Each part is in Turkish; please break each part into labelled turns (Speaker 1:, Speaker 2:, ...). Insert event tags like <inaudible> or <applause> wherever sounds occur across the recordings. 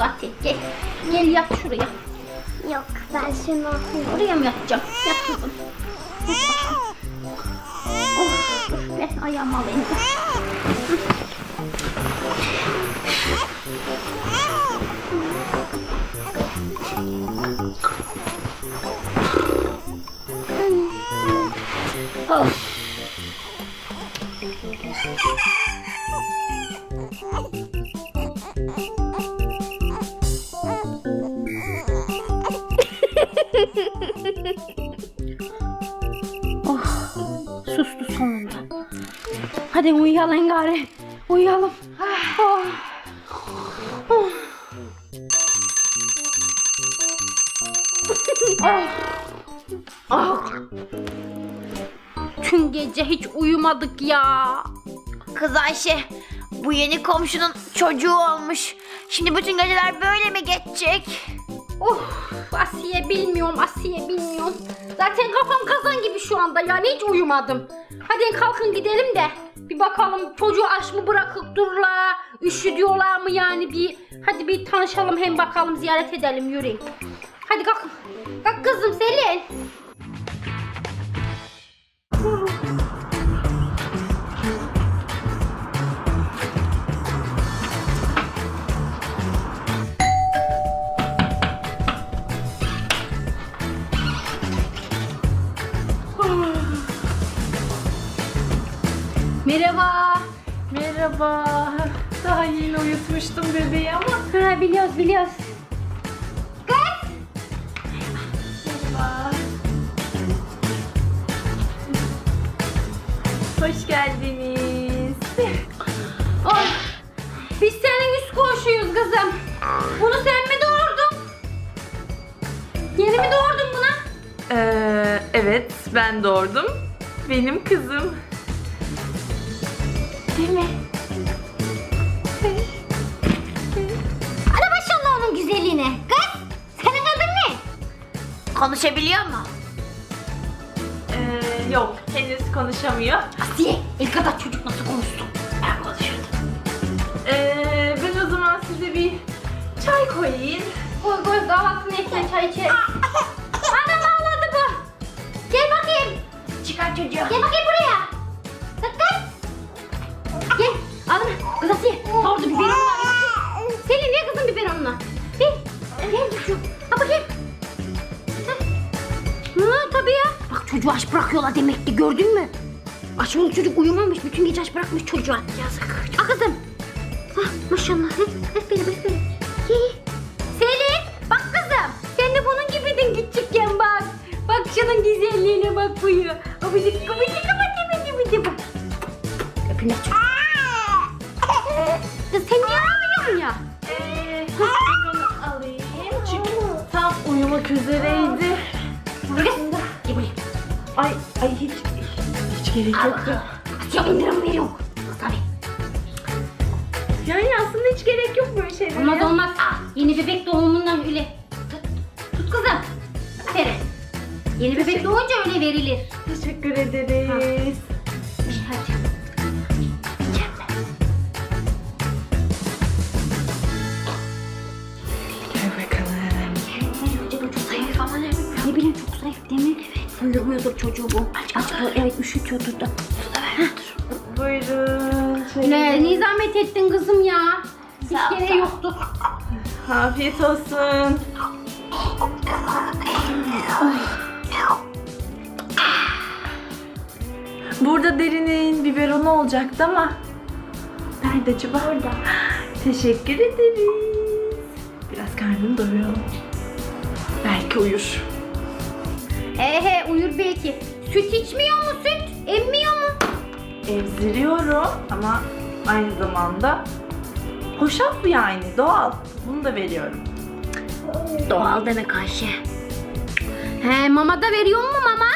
Speaker 1: zaten. Gel. Gel yat şuraya.
Speaker 2: Yok ben şunu okuyayım.
Speaker 1: Oraya mı yatacağım? Yat kızım. Bakalım. Oh, dur, ben ayağımı alayım. Gari. Uyuyalım. Oh. Oh. Tüm gece hiç uyumadık ya.
Speaker 3: Kız Ayşe, bu yeni komşunun çocuğu olmuş. Şimdi bütün geceler böyle mi geçecek?
Speaker 1: Of Asiye bilmiyorum Asiye bilmiyorum. Zaten kafam kazan gibi şu anda yani hiç uyumadım. Hadi kalkın gidelim de bakalım çocuğu aç mı bırakıp durla üşüdüyorlar mı yani bir hadi bir tanışalım hem bakalım ziyaret edelim yürüyün. Hadi kalkın. Kalk kızım Selin.
Speaker 4: Yeni uyutmuştum bebeği ama.
Speaker 1: Ha, biliyoruz biliyoruz.
Speaker 4: Hoş geldiniz.
Speaker 1: Ay, biz senin üst komşuyuz kızım. Bunu sen mi doğurdun? Yeni mi doğurdun buna?
Speaker 4: Ee, evet ben doğurdum. Benim kızım.
Speaker 1: Değil mi?
Speaker 3: Konuşabiliyor mu?
Speaker 4: Ee, yok henüz konuşamıyor.
Speaker 1: Asiye, el kadar çocuk nasıl konuştu? Ben konuşurdum.
Speaker 4: Ee, ben o zaman size bir çay koyayım.
Speaker 1: Koy koy kahvaltını eksen çay içelim. Anam ağladı bu. Gel bakayım.
Speaker 3: Çıkar çocuğu.
Speaker 1: Gel bakayım buraya. Kız. Gel. Alın. Kız Asiye. Biberonunu al. Çocuğu aç bırakıyorlar demek ki gördün mü? Aç olmuş çocuk uyumamış. Bütün gece aç bırakmış çocuğa. Yazık. Al kızım. Hah maşallah. Heh, heh böyle böyle böyle. Ye. Selin bak kızım. Sen de bunun gibiydin küçükken bak. Bak şunun güzelliğine bak buyu. Abicik abicik abicik abicik bak. Öpün aç. Kız sen niye ağlıyorsun ya?
Speaker 4: Ee, onu alayım çünkü tam uyumak üzereydi. Ay hiç hiç gerek
Speaker 1: Al
Speaker 4: yok.
Speaker 1: bakalım. Ya indirim veriyorum. Tabii.
Speaker 4: Yani aslında hiç gerek yok böyle şeylere.
Speaker 1: Olmaz
Speaker 4: ya.
Speaker 1: olmaz. Yeni bebek doğumundan öyle. Tut, tut kızım. Aferin. Yeni bebek doğunca öyle verilir.
Speaker 4: Teşekkür ederiz.
Speaker 1: Hadi. Uyumuyordur çocuğu bu. Aç aç. Evet üşütüyordur da.
Speaker 4: Buyurun.
Speaker 1: Ne, ne zahmet ettin kızım ya? Hiç
Speaker 3: Sağ
Speaker 1: yoktu.
Speaker 4: Afiyet olsun. Burada derinin biberonu olacaktı ama nerede acaba? Orada. Teşekkür ederiz. Biraz karnını doyuralım. Belki uyur.
Speaker 1: He he uyur belki. Süt içmiyor mu süt? Emmiyor mu?
Speaker 4: Emziriyorum ama aynı zamanda hoşaf yani doğal. Bunu da veriyorum.
Speaker 1: Doğal demek Ayşe. He mama da veriyor mu mama?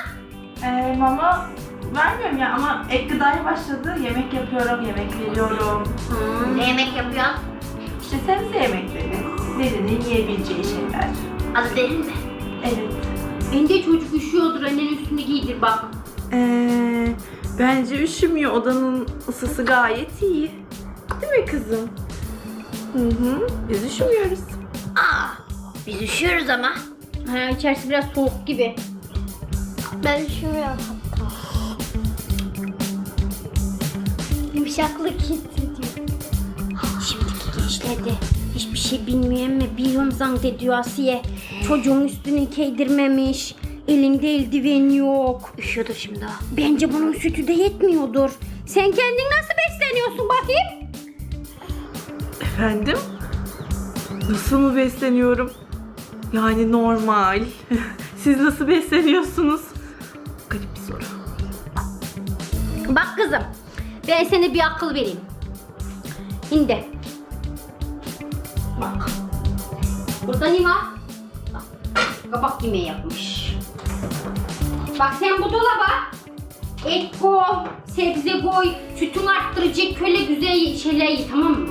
Speaker 4: Ee, mama vermiyorum ya ama ek gıdaya başladı. Yemek yapıyorum, yemek veriyorum.
Speaker 3: Ne yemek yapıyorsun?
Speaker 4: İşte sebze yemekleri. Derinin yiyebileceği şeyler.
Speaker 3: Adı derin mi?
Speaker 4: Evet.
Speaker 1: Bence çocuk üşüyordur annenin üstünü giydir bak.
Speaker 4: Ee, Bence üşümüyor. Odanın ısısı gayet iyi. Değil mi kızım? Hı hı. Biz üşümüyoruz.
Speaker 3: Aa, biz üşüyoruz ama.
Speaker 1: Ha, içerisi biraz soğuk gibi.
Speaker 2: Ben üşümüyorum hatta. Yumuşaklık hissediyorum.
Speaker 1: Şimdiki gençlerde hiçbir şey bilmiyor ama biliyorum zannediyor Asiye. Çocuğun üstünü giydirmemiş. Elinde eldiven yok. Üşüyordur şimdi ha. Bence bunun sütü de yetmiyordur. Sen kendin nasıl besleniyorsun bakayım?
Speaker 4: Efendim? Nasıl mı besleniyorum? Yani normal. <laughs> Siz nasıl besleniyorsunuz? Garip bir soru.
Speaker 1: Bak kızım. Ben sana bir akıl vereyim. Şimdi. Bak. Burada ne var? Bak. Kabak yemeği yapmış. Bak sen bu dolaba et koy, sebze koy, sütün arttıracak köle güzel şeyler ye tamam mı?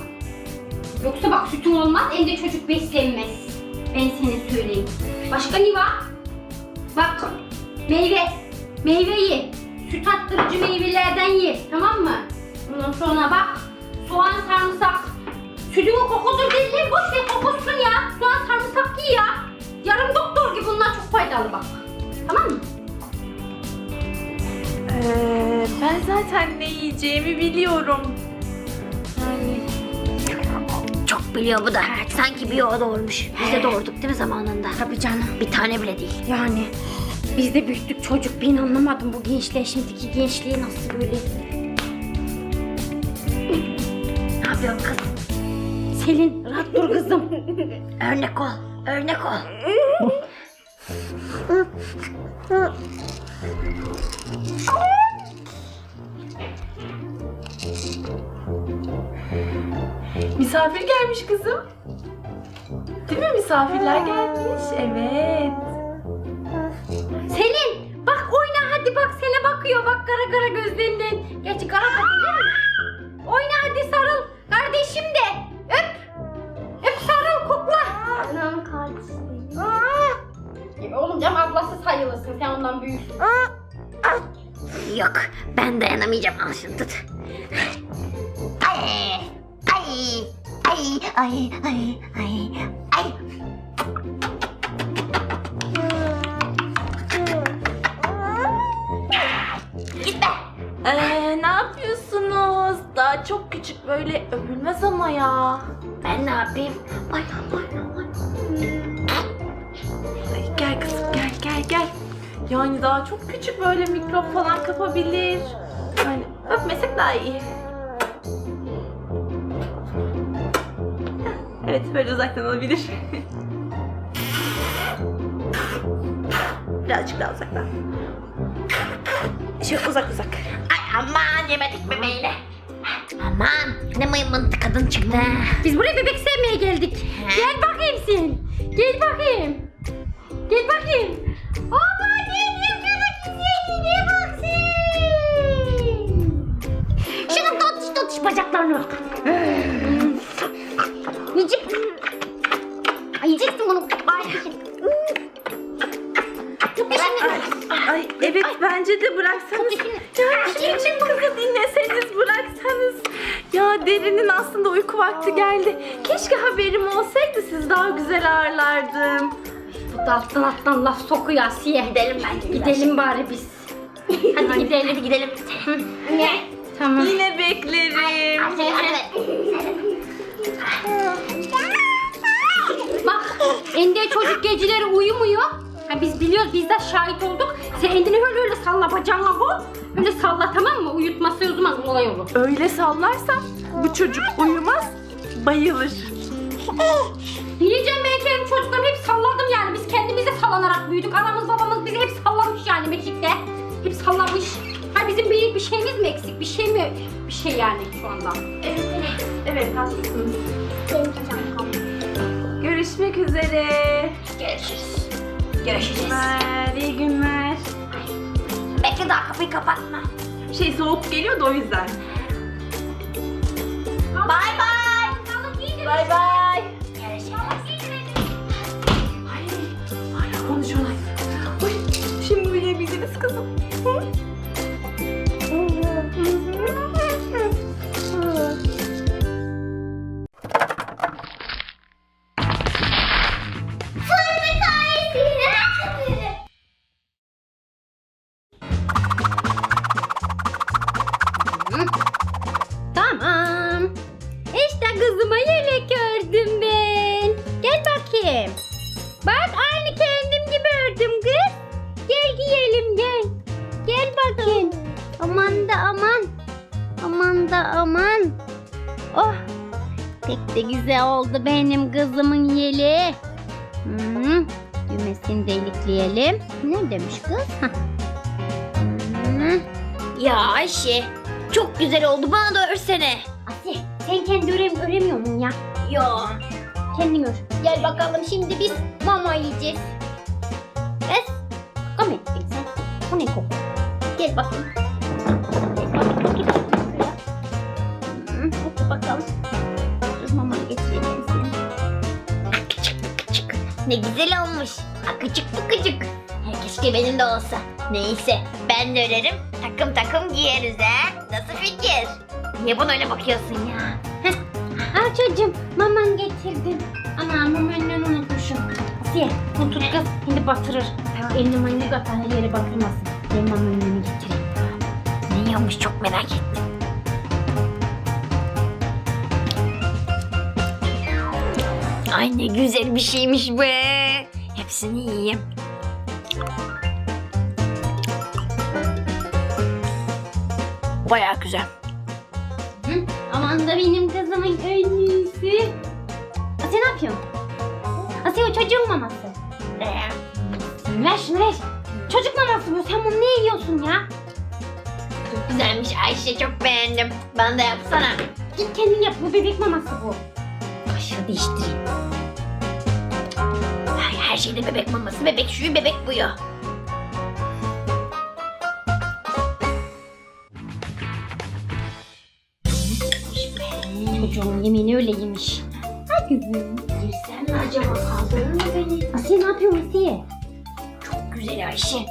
Speaker 1: Yoksa bak sütün olmaz hem çocuk beslenmez. Ben sana söyleyeyim. Başka ne var? Bak meyve. Meyve ye. Süt arttırıcı meyvelerden ye. Tamam mı? Ondan sonra bak. Soğan sarımsak. Sütün kokusu değil. Boş ver kokusun ya. Soğan sarımsak ye ya. Yarım doktor gibi bunlar çok faydalı bak. Tamam mı?
Speaker 4: Ee, ben zaten ne yiyeceğimi biliyorum. Yani
Speaker 3: Çok biliyor bu da. Sanki bir o doğurmuş. Biz de doğurduk değil mi zamanında?
Speaker 1: Tabii canım.
Speaker 3: Bir tane bile değil.
Speaker 1: Yani biz de büyüttük çocuk. Ben anlamadım bu gençler şimdiki gençliği nasıl böyle.
Speaker 3: Ne yapıyorsun kız?
Speaker 1: Selin rahat dur kızım.
Speaker 3: Örnek ol. Örnek ol.
Speaker 4: misafir gelmiş kızım. Değil mi misafirler gelmiş? Evet.
Speaker 1: Selin bak oyna hadi bak sana bakıyor bak kara kara gözlerinden. Gerçi kara da değil mi? Oyna sen ondan büyüksün.
Speaker 3: Yok. Ben dayanamayacağım. Al şunu tut. Ay. Ay. Ay. Ay. Ay. Ay. Ay. Gitme.
Speaker 4: Ee, ne yapıyorsunuz? Daha çok küçük böyle öpülmez ama ya.
Speaker 3: Ben ne yapayım? Ay. Ay. Ay.
Speaker 4: Ay, gel kızım gel gel gel. Yani daha çok küçük böyle mikrop falan kapabilir. Yani öpmesek daha iyi. Evet böyle uzaktan olabilir. <laughs> Birazcık daha uzaktan. Şöyle uzak uzak.
Speaker 3: Ay aman yemedik bebeğini. Aman ne mıymıntı kadın çıktı.
Speaker 1: Biz buraya bebek sevmeye geldik. Gel bakayım sen. Gel bakayım. Gel bakayım. Ama tatlış bacaklarına bak. Yiyecek. Ay, Yiyeceksin bunu. Ay. Çok peşinde.
Speaker 4: Ay evet bence de bıraksanız. Ya küçük kızı dinleseniz bıraksanız. Ya derinin aslında uyku vakti geldi. Keşke haberim olsaydı siz daha güzel ağırlardım.
Speaker 1: Bu da alttan alttan laf sokuyor Asiye.
Speaker 3: Gidelim bence.
Speaker 1: Gidelim bari biz. <laughs> Hadi gidelim.
Speaker 3: Hadi gidelim.
Speaker 1: Tamam.
Speaker 4: Yine beklerim.
Speaker 1: Ende çocuk geceleri uyumuyor. Ha, biz biliyoruz biz de şahit olduk. Sen Ende'ni öyle öyle salla bacağına bu. Öyle salla tamam mı? Uyutması o zaman olay olur.
Speaker 4: Öyle sallarsam bu çocuk uyumaz, bayılır.
Speaker 1: Diyeceğim ben kendim çocuklarımı hep salladım yani. Biz kendimize sallanarak büyüdük. Anamız babamız bizi hep sallamış yani Mekik'te. Hep sallamış. Ha bizim bir, bir şeyimiz mi eksik? Bir şey mi? Bir şey yani şu anda.
Speaker 4: Evet, evet. Evet, haklısınız. Görüşmek üzere.
Speaker 3: Görüşürüz. Görüşürüz.
Speaker 4: günler, iyi günler.
Speaker 3: Bekle daha kapıyı kapatma.
Speaker 4: Şey soğuk geliyor da o yüzden.
Speaker 3: Bay bay.
Speaker 4: Bay bay.
Speaker 1: De güzel oldu benim kızımın yeli. Hmm, düğmesini delikleyelim. Ne demiş kız? Hmm.
Speaker 3: Ya Ayşe çok güzel oldu bana da örsene.
Speaker 1: Asiye sen kendi örem öremiyor musun ya?
Speaker 3: Ya
Speaker 1: Kendin ör. Gel bakalım şimdi biz mama yiyeceğiz. Es. Kaka mı ettin sen? Bu ne koku? Gel bakayım. Gel bakayım
Speaker 3: ne güzel olmuş. Akıcık tıkıcık. Ya Keşke benim de olsa. Neyse ben de örerim. Takım takım giyeriz ha. Nasıl fikir? Niye bana öyle bakıyorsun ya?
Speaker 1: Aa çocuğum maman getirdim. Ama mamanı unutmuşum. Asiye bunu tut kız. Şimdi batırır. Elini mayını katar her yere batırmasın. Ben mamanın önünü getireyim.
Speaker 3: Ne yiyormuş çok merak ettim. Ay ne güzel bir şeymiş be. Hepsini yiyeyim. Baya güzel.
Speaker 1: Hı? Aman da benim kızımın önlüsü. Asiye ne yapıyorsun? Asiye o çocuğun maması. Ver şunu ver. Çocuk maması bu. Sen bunu ne yiyorsun ya?
Speaker 3: Çok güzelmiş Ayşe çok beğendim. Bana da yapsana.
Speaker 1: Git kendin yap. Bu bebek maması bu. Kaşığı değiştireyim.
Speaker 3: Her şeyde bebek maması, bebek şuyu, bebek buyu.
Speaker 1: Çocuğun yemeğini öyle yemiş. Ha kızım.
Speaker 3: Girsem mi acaba kaldırır mı beni?
Speaker 1: Asiye ne yapıyorsun Asiye?
Speaker 3: Çok güzel Ayşe.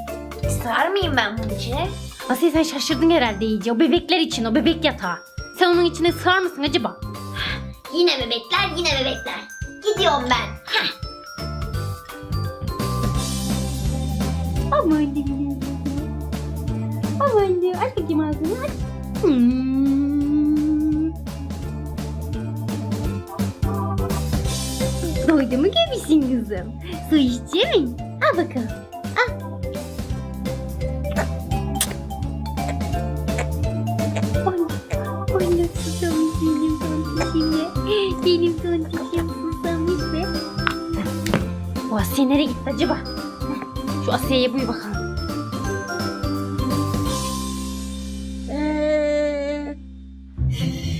Speaker 3: Sığar mıyım ben bunun içine?
Speaker 1: Asiye sen şaşırdın herhalde iyice. O bebekler için o bebek yatağı. Sen onun içine sığar mısın acaba?
Speaker 3: Yine bebekler, yine bebekler. Gidiyorum ben. Heh.
Speaker 1: Aman diyeyim. Aman diyeyim. Aç bakayım ağzını aç. Hmm. Doydu mu göbüşün kızım? Su içecek misin? Al bakalım. Al. Nasıl susamış benim tontişim ya. Benim tontişim susamış be. Bu nereye gitti acaba? Şu Asiye'ye buy bakalım.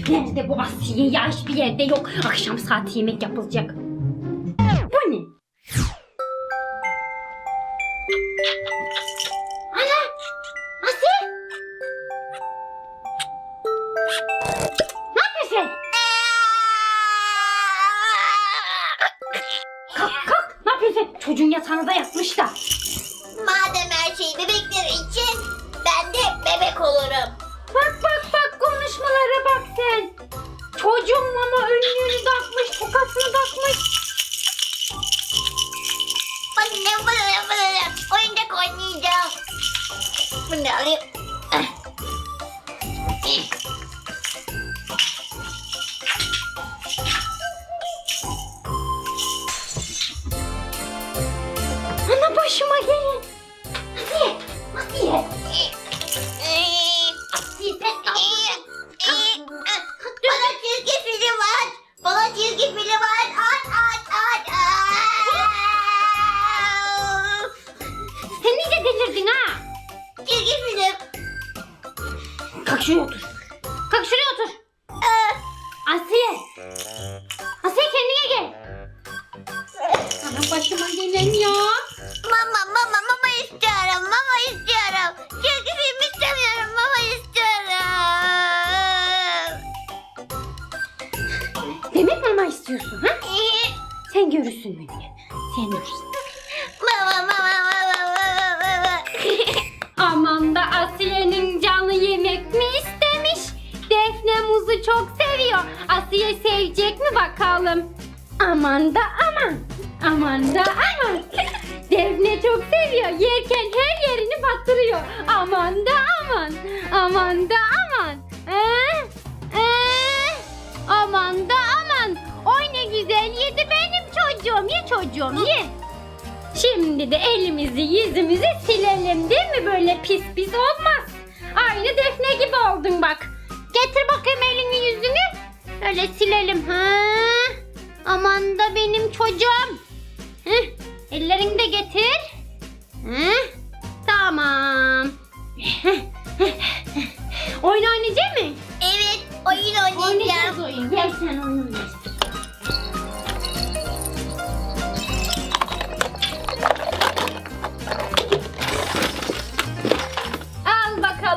Speaker 1: Nerede bu Asiye ya? Hiçbir yerde yok. Akşam saati yemek yapılacak.
Speaker 3: Bunu alayım.
Speaker 1: Sen görürsün beni. Sen görürsün.
Speaker 3: Mama mama mama mama mama.
Speaker 1: Aman da Asiye'nin canı yemek mi istemiş? Defne muzu çok seviyor. Asiye sevecek mi bakalım? Aman da aman. Aman da aman. <laughs> Defne çok seviyor. Yerken her yerini batırıyor. Aman da aman. Aman da aman. Ee, ee, aman da aman. Oy ne güzel yedi çocuğum. Ye çocuğum ye. Şimdi de elimizi yüzümüzü silelim değil mi? Böyle pis pis olmaz. Aynı Defne gibi oldun bak. Getir bakayım elini yüzünü. Öyle silelim. Ha? Aman da benim çocuğum. Heh, ellerini de getir. Heh, tamam. <laughs> Oyun oynayacak mı?
Speaker 3: Evet oyun oynayacağım.
Speaker 1: Oynayacağız oyun. Gel sen oyun oynayacağız.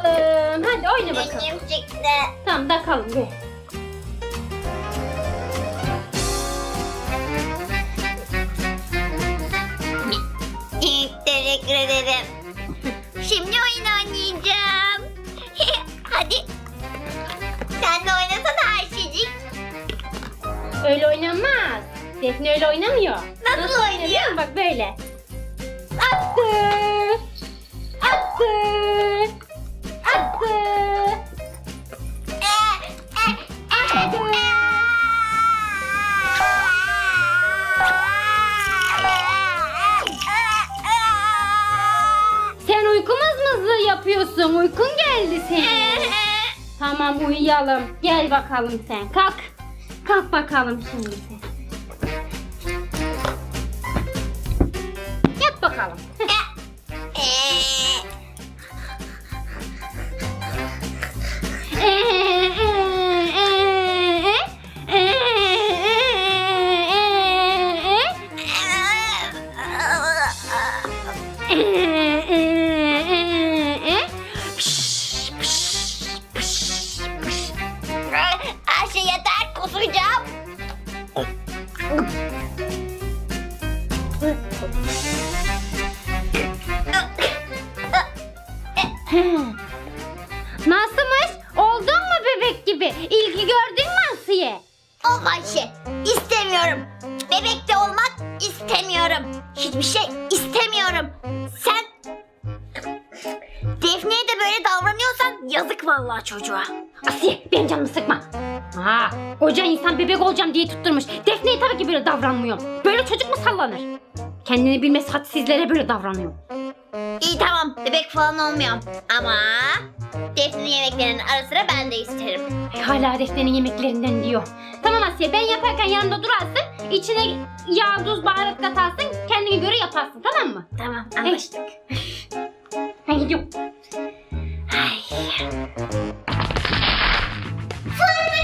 Speaker 1: Bakalım. Hadi oyna bakalım.
Speaker 3: Benim çıktı.
Speaker 1: Tamam takalım gel.
Speaker 3: Teşekkür ederim. Şimdi oyun oynayacağım. <laughs> Hadi. Sen de oynasana Ayşecik.
Speaker 1: Öyle oynanmaz. Defne öyle oynamıyor.
Speaker 3: Nasıl oynuyor?
Speaker 1: Bak böyle. Attı. Attı. Yapıyorsun. Uykun geldi senin. <laughs> Tamam uyuyalım. Gel bakalım sen. Kalk. Kalk bakalım şimdi sen. Asiye benim canımı sıkma. Aa, koca insan bebek olacağım diye tutturmuş. Defne'ye tabii ki böyle davranmıyorum. Böyle çocuk mu sallanır? Kendini bilmez hadsizlere böyle davranıyor.
Speaker 3: İyi tamam bebek falan olmuyorum. Ama Defne'nin yemeklerinin ara sıra ben de isterim.
Speaker 1: Ay, hala Defne'nin yemeklerinden diyor. Tamam Asiye ben yaparken yanında durarsın. İçine yağ, tuz, baharat katarsın. Kendine göre yaparsın tamam mı?
Speaker 3: Tamam anlaştık.
Speaker 1: Ben gidiyorum.
Speaker 3: Ay. Flip.